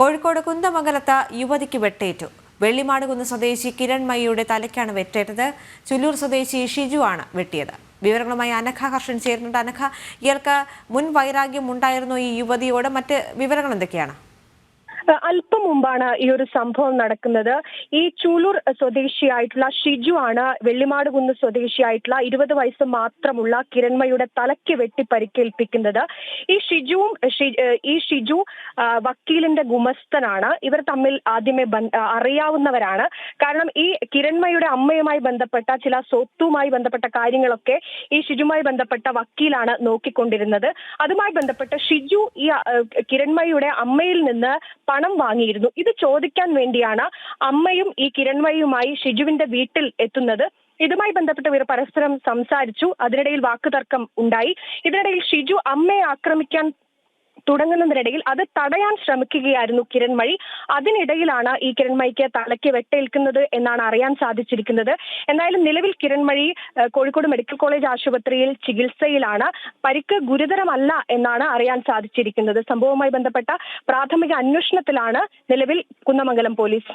കോഴിക്കോട് കുന്തമംഗലത്ത് യുവതിക്ക് വെട്ടേറ്റു. വെള്ളിമാടുകുന്ന് സ്വദേശി കിരൺ മയ്യയുടെ തലയ്ക്കാണ് വെട്ടേറ്റത്. ചുല്ലൂർ സ്വദേശി ഷിജു ആണ് വെട്ടിയത്. വിവരങ്ങളുമായി അനഘ ഹർഷൻ ചേരുന്നുണ്ട്. അനഘ ഇയാൾക്ക് മുൻ വൈരാഗ്യം ഉണ്ടായിരുന്നു ഈ യുവതിയോട്. മറ്റ് വിവരങ്ങൾ എന്തൊക്കെയാണ്? അല്പം മുമ്പാണ് ഈ ഒരു സംഭവം നടക്കുന്നത്. ഈ ചൂലൂർ സ്വദേശിയായിട്ടുള്ള ഷിജു ആണ് വെള്ളിമാടുകുന്ന് സ്വദേശിയായിട്ടുള്ള ഇരുപത് വയസ്സ് മാത്രമുള്ള കിരൺമയുടെ തലയ്ക്ക് വെട്ടി പരിക്കേൽപ്പിക്കുന്നത്. ഈ ഷിജുവും ഈ ഷിജു വക്കീലിന്റെ ഗുമസ്തനാണ്. ഇവർ തമ്മിൽ ആദ്യമേ അറിയാവുന്നവരാണ്. കാരണം ഈ കിരൺമയുടെ അമ്മയുമായി ബന്ധപ്പെട്ട ചില സ്വത്തുമായി ബന്ധപ്പെട്ട കാര്യങ്ങളൊക്കെ ഈ ഷിജുമായി ബന്ധപ്പെട്ട വക്കീലാണ് നോക്കിക്കൊണ്ടിരുന്നത്. അതുമായി ബന്ധപ്പെട്ട് ഷിജു ഈ കിരൺമയുടെ അമ്മയിൽ നിന്ന് പണം വാങ്ങിയിരുന്നു. ഇത് ചോദിക്കാൻ വേണ്ടിയാണ് അമ്മയും ഈ കിരൺമയുമായി ഷിജുവിന്റെ വീട്ടിൽ എത്തുന്നത്. ഇതുമായി ബന്ധപ്പെട്ട് ഇവർ പരസ്പരം സംസാരിച്ചു. അതിനിടയിൽ വാക്കുതർക്കം ഉണ്ടായി. ഇതിനിടയിൽ ഷിജു അമ്മയെ ആക്രമിക്കാൻ തുടങ്ങുന്നതിനിടയിൽ അത് തടയാൻ ശ്രമിക്കുകയായിരുന്നു കിരൺമഴി അതിനിടയിലാണ് ഈ കിരൺമഴിക്ക് തലയ്ക്ക് വെട്ടേൽക്കുന്നത് എന്നാണ് അറിയാൻ സാധിച്ചിരിക്കുന്നത്. എന്തായാലും നിലവിൽ കിരൺമഴി കോഴിക്കോട് മെഡിക്കൽ കോളേജ് ആശുപത്രിയിൽ ചികിത്സയിലാണ്. പരിക്ക് ഗുരുതരമല്ല എന്നാണ് അറിയാൻ സാധിച്ചിരിക്കുന്നത്. സംഭവവുമായി ബന്ധപ്പെട്ട പ്രാഥമിക അന്വേഷണത്തിലാണ് നിലവിൽ കുന്നമംഗലം പോലീസ്.